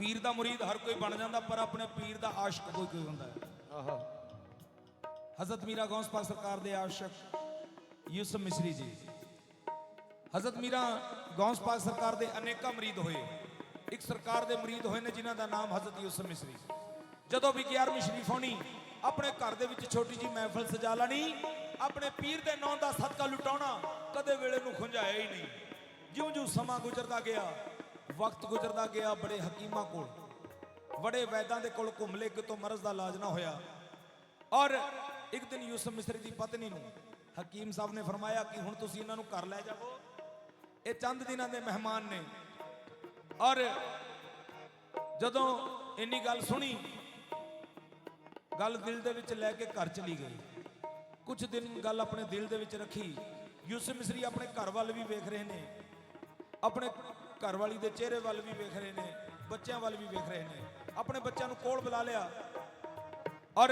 ਪੀਰ ਦਾ ਮੁਰੀਦ ਹਰ ਕੋਈ ਬਣ ਜਾਂਦਾ ਪਰ ਆਪਣੇ ਪੀਰ ਦਾ ਆਸ਼ਿਕ ਕੋਈ ਕੋਈ ਹੁੰਦਾ ਹੈ। ਆਹਾ। ਹਜ਼ਰਤ ਮੀਰਾ ਗੌਸ ਪਾਕ ਸਰਕਾਰ ਦੇ ਆਸ਼ਿਕ ਯੂਸਫ ਮਿਸਰੀ ਜੀ। ਹਜ਼ਰਤ ਮੀਰਾ ਗੌਸ ਪਾਕ ਸਰਕਾਰ ਦੇ ਅਨੇਕਾਂ ਮਰੀਦ ਹੋਏ। ਇੱਕ ਸਰਕਾਰ ਦੇ ਮਰੀਦ ਹੋਏ ਨੇ ਜਿਨ੍ਹਾਂ ਦਾ ਨਾਮ ਹਜ਼ਰਤ ਯੂਸਫ ਮਿਸਰੀ। ਜਦੋਂ ਵੀ 11ਵੀਂ ਸ਼ਰੀਫ ਹੋਣੀ ਆਪਣੇ ਘਰ ਦੇ ਵਿੱਚ ਛੋਟੀ ਜੀ ਮਹਿਫਲ ਸਜਾ ਲੈਣੀ ਆਪਣੇ ਪੀਰ ਦੇ ਨਾਂ ਦਾ ਸਦਕਾ ਲੁਟਾਉਣਾ ਕਦੇ ਵੇਲੇ ਨੂੰ ਖੁੰਝਾਇਆ ਹੀ ਨਹੀਂ। ਜਿਉਂ-ਜਿਉਂ ਸਮਾਂ ਗੁਜ਼ਰਦਾ ਗਿਆ ਵਕਤ ਗੁਜ਼ਰਦਾ ਗਿਆ ਬੜੇ ਹਕੀਮਾਂ ਕੋਲ। ਬੜੇ ਵੈਦਾਂ ਦੇ ਕੋਲ ਘੁੰਮ ਲਏ ਕਿਤੋਂ ਮਰਜ਼ ਦਾ ਇਲਾਜ ਨਾ ਹੋਇਆ। ਔਰ ਇੱਕ ਦਿਨ ਯੂਸਫ ਮਿਸਰੀ ਦੀ ਪਤਨੀ ਨੂੰ ਹਕੀਮ ਸਾਹਿਬ ਨੇ ਫਰਮਾਇਆ ਕਿ ਹੁਣ ਤੁਸੀਂ ਇਹਨਾਂ ਨੂੰ ਘਰ ਲੈ ਜਾਓ ਇਹ ਚੰਦ ਦਿਨਾਂ ਦੇ ਮਹਿਮਾਨ ਨੇ। ਔਰ ਜਦੋਂ ਇੰਨੀ ਗੱਲ ਸੁਣੀ, ਗੱਲ ਦਿਲ ਦੇ ਵਿੱਚ ਲੈ ਕੇ ਘਰ ਚਲੀ ਗਈ। ਕੁਝ ਦਿਨ ਗੱਲ ਆਪਣੇ ਦਿਲ ਦੇ ਵਿੱਚ ਰੱਖੀ। ਯੂਸਫ ਮਿਸਰੀ ਆਪਣੇ ਘਰ ਵੱਲ ਵੀ ਵੇਖ ਰਹੇ ਨੇ। ਆਪਣੇ ਘਰ ਵਾਲੀ ਦੇ ਚਿਹਰੇ ਵੱਲ ਵੀ ਵੇਖ ਰਹੇ ਨੇ, ਬੱਚਿਆਂ ਵੱਲ ਵੀ ਵੇਖ ਰਹੇ ਨੇ। ਆਪਣੇ ਬੱਚਿਆਂ ਨੂੰ ਕੋਲ ਬੁਲਾ ਲਿਆ। ਔਰ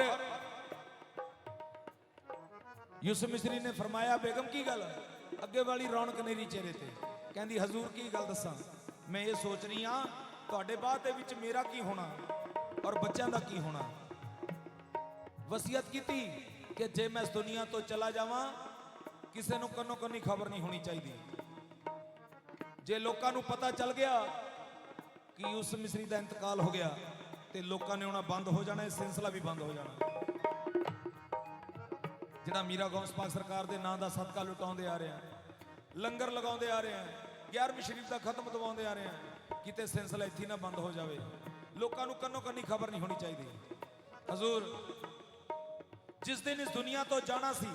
ਯੂਸਫ ਮਿਸਰੀ ਨੇ ਫਰਮਾਇਆ, ਬੇਗਮ ਕੀ ਗੱਲ? ਅੱਗੇ ਵਾਲੀ ਰੌਣਕ ਨਹੀਂ ਰਹੀ ਚਿਹਰੇ ਤੇ। ਕਹਿੰਦੀ, ਹਜ਼ੂਰ ਕੀ ਗੱਲ ਦੱਸਾਂ? ਮੈਂ ਇਹ ਸੋਚ ਰਹੀ ਹਾਂ, ਤੁਹਾਡੇ ਬਾਅਦ ਦੇ ਵਿੱਚ ਮੇਰਾ ਕੀ ਹੋਣਾ ਔਰ ਬੱਚਿਆਂ ਦਾ ਕੀ ਹੋਣਾ? ਵਸੀਅਤ ਕੀਤੀ ਕਿ ਜੇ ਮੈਂ ਇਸ ਦੁਨੀਆ ਤੋਂ ਚਲਾ ਜਾਵਾਂ, ਕਿਸੇ ਨੂੰ ਕੰਨੋ ਕੰਨੀ ਖਬਰ ਨਹੀਂ ਹੋਣੀ ਚਾਹੀਦੀ। ਜੇ ਲੋਕਾਂ ਨੂੰ ਪਤਾ ਚੱਲ ਗਿਆ ਕਿ ਉਸ ਮਿਸਰੀ ਦਾ ਇੰਤਕਾਲ ਹੋ ਗਿਆ, ਤੇ ਲੋਕਾਂ ਨੇ ਆਉਣਾ ਬੰਦ ਹੋ ਜਾਣਾ, ਇਹ ਸਿਲਸਿਲਾ ਵੀ ਬੰਦ ਹੋ ਜਾਣਾ। ਜਿਹੜਾ ਮੀਰਾ ਗੌਸ ਪਾਕ ਸਰਕਾਰ ਦੇ ਨਾਂ ਦਾ ਸਦਕਾ ਲੁਟਾਉਂਦੇ ਆ ਰਹੇ ਆ, ਲੰਗਰ ਲਗਾਉਂਦੇ ਆ ਰਹੇ ਆ 11ਵੀਂ ਸ਼ਰੀਫ ਦਾ ਖਤਮ ਦਵਾਉਂਦੇ ਆ ਰਹੇ ਆ, ਕਿਤੇ ਸਿਲਸਿਲਾ ਇੱਥੇ ਨਾ ਬੰਦ ਹੋ ਜਾਵੇ। ਲੋਕਾਂ ਨੂੰ ਕੰਨੋ ਕੰਨੀ ਖਬਰ ਨਹੀਂ ਹੋਣੀ ਚਾਹੀਦੀ। ਹਜ਼ੂਰ, ਜਿਸ ਦਿਨ ਇਸ ਦੁਨੀਆ ਤੋਂ ਜਾਣਾ ਸੀ,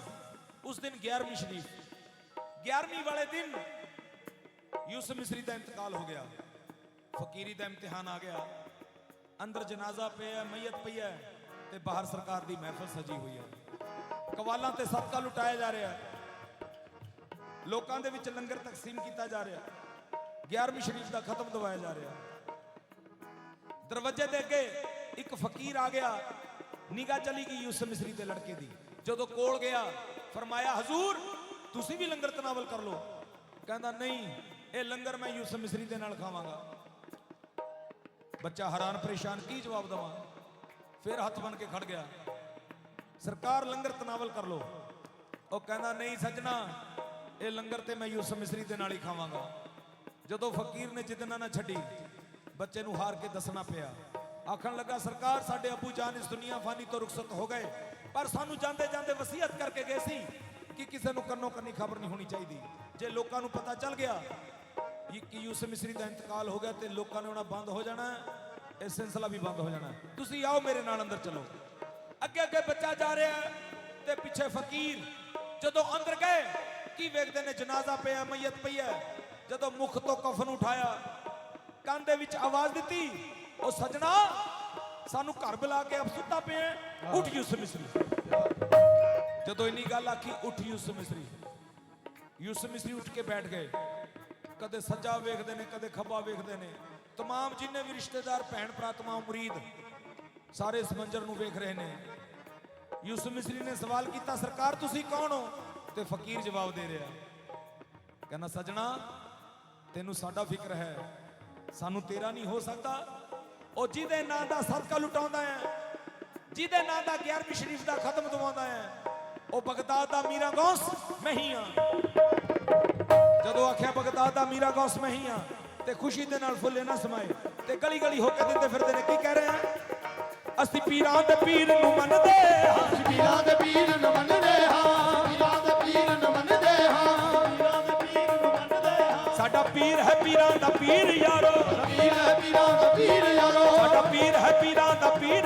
ਉਸ ਦਿਨ 11ਵੀਂ ਸ਼ਰੀਫ 11ਵੀਂ ਵਾਲੇ ਦਿਨ ਯੂਸਫ ਮਿਸਰੀ ਦਾ ਇੰਤਕਾਲ ਹੋ ਗਿਆ। ਫਕੀਰੀ ਦਾ ਇਮਤਿਹਾਨ ਆ ਗਿਆ। ਅੰਦਰ ਜਨਾਜ਼ਾ ਪਿਆ ਮਈਤ ਪਈ ਹੈ ਤੇ ਬਾਹਰ ਸਰਕਾਰ ਦੀ ਮਹਿਫਲ ਸਜੀ ਹੋਈ ਹੈ। ਕਵਾਲਾਂ ਤੇ ਸਦਕਾ ਲੁਟਾਇਆ ਜਾ ਰਿਹਾ ਲੋਕਾਂ ਦੇ ਵਿੱਚ ਲੰਗਰ ਤਕਸੀਮ ਕੀਤਾ ਜਾ ਰਿਹਾ 11ਵੀਂ ਸ਼ਰੀਫ ਦਾ ਖਤਮ ਦਵਾਇਆ ਜਾ ਰਿਹਾ ਦਰਵਾਜ਼ੇ ਦੇ ਅੱਗੇ ਇੱਕ ਫਕੀਰ ਆ ਗਿਆ। ਨਿਗਾਹ ਚਲੀ ਗਈ ਯੂਸਫ ਮਿਸਰੀ ਦੇ ਲੜਕੇ ਦੀ। ਜਦੋਂ ਕੋਲ ਗਿਆ, ਫਰਮਾਇਆ, ਹਜ਼ੂਰ, ਤੁਸੀਂ ਵੀ ਲੰਗਰ ਤਨਾਵਲ ਕਰ ਲਓ। ਕਹਿੰਦਾ, ਨਹੀਂ, ਇਹ ਲੰਗਰ ਮੈਂ ਯੂਸਫ ਮਿਸਰੀ ਦੇ ਨਾਲ ਖਾਵਾਂਗਾ। ਬੱਚਾ ਹੈਰਾਨ ਪਰੇਸ਼ਾਨ, ਕੀ ਜਵਾਬ ਦਵਾਂ? ਫਿਰ ਹੱਥ ਬਨ ਕੇ ਖੜ ਗਿਆ। ਸਰਕਾਰ, ਲੰਗਰ ਤਨਾਵਲ ਕਰ ਲੋ ਉਹ ਕਹਿੰਦਾ, ਨਹੀਂ ਸੱਜਣਾ, ਇਹ ਲੰਗਰ ਤੇ ਮੈਂ ਯੂਸਫ ਮਿਸਰੀ ਦੇ ਨਾਲ ਹੀ ਖਾਵਾਂਗਾ। ਜਦੋਂ ਫਕੀਰ ਨੇ ਜਿੱਦਨਾ ਨਾ ਛੱਡੀ, ਬੱਚੇ ਨੂੰ ਹਾਰ ਕੇ ਦੱਸਣਾ ਪਿਆ। ਆਖਣ ਲੱਗਾ, ਸਰਕਾਰ, ਸਾਡੇ ਅਬੂ ਜਾਨ ਇਸ ਦੁਨੀਆ ਫਾਨੀ ਤੋਂ ਰੁਖਸਤ ਹੋ ਗਏ, ਪਰ ਸਾਨੂੰ ਜਾਂਦੇ ਜਾਂਦੇ ਵਸੀਅਤ ਕਰਕੇ ਗਏ ਸੀ ਕਿ ਕਿਸੇ ਨੂੰ ਕੰਨੋ ਕੰਨੀ ਖਬਰ ਨਹੀਂ ਹੋਣੀ ਚਾਹੀਦੀ। ਜੇ ਲੋਕਾਂ ਨੂੰ ਪਤਾ ਚੱਲ ਗਿਆ ਕਿ ਕਿ ਯੂਸਫ ਮਿਸਰੀ ਦਾ ਇੰਤਕਾਲ ਹੋ ਗਿਆ ਤੇ ਲੋਕਾਂ ਨੇ ਉਹਨਾਂ ਬੰਦ ਹੋ ਜਾਣਾ, ਇਹ ਸਿਲਸਿਲਾ ਵੀ ਬੰਦ ਹੋ ਜਾਣਾ। ਤੁਸੀਂ ਆਓ ਮੇਰੇ ਨਾਲ ਅੰਦਰ ਚਲੋ। ਅੱਗੇ ਅੱਗੇ ਬੱਚਾ ਜਾ ਰਿਹਾ ਤੇ ਪਿੱਛੇ ਫਕੀਰ ਜਦੋਂ ਅੰਦਰ ਗਏ, ਕੀ ਵੇਖਦੇ ਨੇ ਜਨਾਜ਼ਾ ਪਿਆ ਮਈਤ ਪਈ ਹੈ। ਜਦੋਂ ਮੁਖ ਤੋਂ ਕਫਨ ਉਠਾਇਆ, ਕੰਨ ਦੇ ਵਿੱਚ ਆਵਾਜ਼ ਦਿੱਤੀ, ਉਹ ਸਜਣਾ, ਸਾਨੂੰ ਘਰ ਬੁਲਾ ਕੇ ਅਫਸੁੱਤਾ ਪਿਆ ਉੱਠ ਯੂਸਫ ਮਿਸਰੀ। ਜਦੋਂ ਇੰਨੀ ਗੱਲ ਆਖੀ, ਉੱਠ ਯੂਸਫ ਮਿਸਰੀ। ਯੂਸਫ ਮਿਸਰੀ ਉੱਠ ਕੇ ਬੈਠ ਗਏ ਕਦੇ ਸੱਜਾ ਵੇਖਦੇ ਨੇ ਕਦੇ ਖੱਬਾ ਵੇਖਦੇ ਨੇ तमाम ਜਿੰਨੇ ਵੀ ਰਿਸ਼ਤੇਦਾਰ ਭੈਣ ਭਰਾ ਤਮਾਮ ਮੁਰੀਦ ਸਾਰੇ ਇਸ ਮੰਜ਼ਰ ਨੂੰ ਵੇਖ ਰਹੇ ਨੇ ਯੂਸਫ ਮਿਸਰੀ ਨੇ ਸਵਾਲ ਕੀਤਾ ਸਰਕਾਰ ਤੁਸੀਂ ਕੌਣ ਹੋ ਤੇ ਫਕੀਰ ਜਵਾਬ ਦੇ ਰਿਹਾ ਕਹਿੰਦਾ ਸਜਣਾ ਤੈਨੂੰ ਸਾਡਾ ਫਿਕਰ ਹੈ ਸਾਨੂੰ ਤੇਰਾ ਨਹੀਂ ਹੋ ਸਕਦਾ ਉਹ ਜਿਹਦੇ ਨਾਂ ਦਾ ਸਦਕਾ ਲੁਟਾਉਂਦਾ ਹੈ ਜਿਹਦੇ ਨਾਂ ਦਾ 11ਵੀਂ ਸ਼ਰੀਫ ਦਾ ਖਤਮ ਦਵਾਉਂਦਾ ਹੈ ਉਹ ਬਗਦਾਦ ਦਾ ਮੀਰਾ ਗੌਸ ਮੈਂ ਹੀ ਹਾਂ। ਜਦੋਂ ਆਖਿਆ ਬਗਦਾਦ ਦਾ ਮੀਰਾ ਗੌਸ ਮੈਂ ਹੀ ਹਾਂ। ਤੇ ਖੁਸ਼ੀ ਦੇ ਨਾਲ ਫੁੱਲੇ ਨਾ ਸਮਾਏ ਤੇ ਗਲੀ ਗਲੀ ਹੋ ਕੇ ਦਿੰਦੇ ਫਿਰਦੇ ਨੇ। ਕੀ ਕਹਿ ਰਹੇ ਆ ਅਸੀਂ ਪੀਰਾਂ ਦੇ ਪੀਰ ਨੂੰ ਮੰਨਦੇ ਹਾਂ। ਪੀਰਾਂ ਦੇ ਪੀਰ ਨੂੰ ਮੰਨਦੇ ਹਾਂ। ਪੀਰਾਂ ਦੇ ਪੀਰ ਨੂੰ ਮੰਨਦੇ ਹਾਂ। ਪੀਰਾਂ ਦੇ ਪੀਰ ਨੂੰ ਮੰਨਦੇ ਹਾਂ। ਸਾਡਾ ਪੀਰ ਹੈ ਪੀਰਾਂ ਦਾ ਪੀਰ ਯਾਰੋ। ਪੀਰ ਹੈ ਪੀਰਾਂ ਦਾ ਪੀਰ ਯਾਰੋ। ਸਾਡਾ ਪੀਰ ਹੈ ਪੀਰਾਂ ਦਾ ਪੀਰ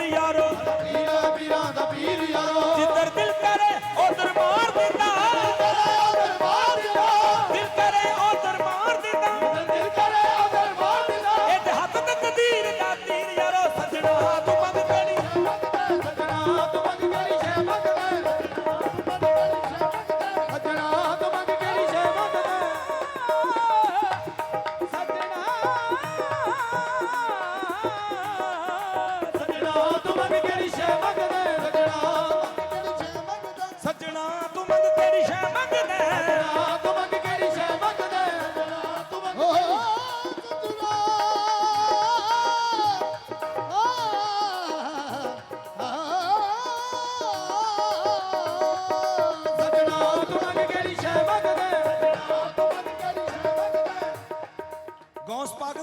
ਸੱਜਣਾ ਸੱਜਣਾ ਤੂੰ ਮੰਗ ਕਿਹੜੀ ਸ਼ੈ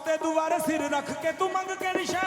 ਤੇ ਦੁਆਰੇ ਸਿਰ ਰੱਖ ਕੇ ਤੂੰ ਮੰਗ ਕਿਹੜੀ ਸ਼ੈ